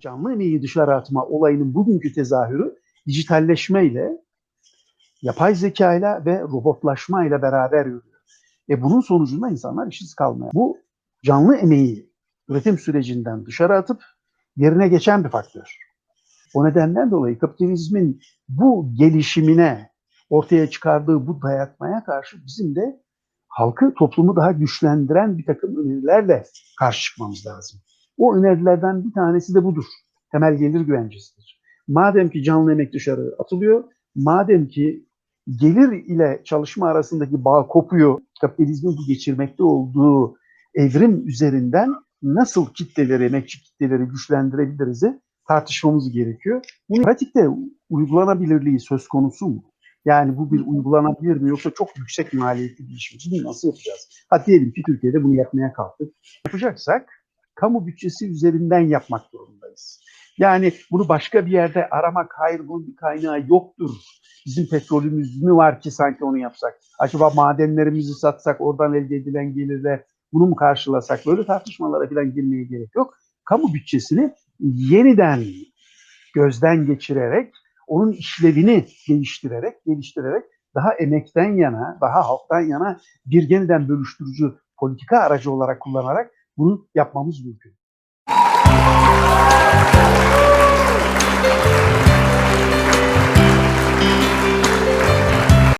canlı emeği dışarı atma olayının bugünkü tezahürü dijitalleşmeyle, yapay zekayla ve robotlaşmayla beraber yürüyor. E bunun sonucunda insanlar işsiz kalmaya. Bu canlı emeği üretim sürecinden dışarı atıp yerine geçen bir faktör. O nedenden dolayı kapitalizmin bu gelişimine ortaya çıkardığı bu dayatmaya karşı bizim de halkı, toplumu daha güçlendiren bir takım önerilerle karşı çıkmamız lazım. O önerilerden bir tanesi de budur. Temel gelir güvencesidir. Madem ki canlı emek dışarı atılıyor, madem ki gelir ile çalışma arasındaki bağ kopuyor, kapitalizmin bu geçirmekte olduğu evrim üzerinden nasıl kitleleri, emekçi kitleleri güçlendirebiliriz tartışmamız gerekiyor. Bunun pratikte uygulanabilirliği söz konusu mu? Yani bu bir uygulanabilir mi yoksa çok yüksek maliyetli bir iş mi? Bunu nasıl yapacağız? Ha diyelim ki Türkiye'de bunu yapmaya kalktık. Yapacaksak kamu bütçesi üzerinden yapmak zorundayız. Yani bunu başka bir yerde aramak, hayır bunun bir kaynağı yoktur. Bizim petrolümüz mü var ki sanki onu yapsak? Acaba madenlerimizi satsak, oradan elde edilen gelirle bunu mu karşılasak? Böyle tartışmalara falan girmeye gerek yok. Kamu bütçesini yeniden gözden geçirerek, onun işlevini değiştirerek, geliştirerek daha emekten yana, daha halktan yana bir yeniden bölüştürücü politika aracı olarak kullanarak bunu yapmamız mümkün.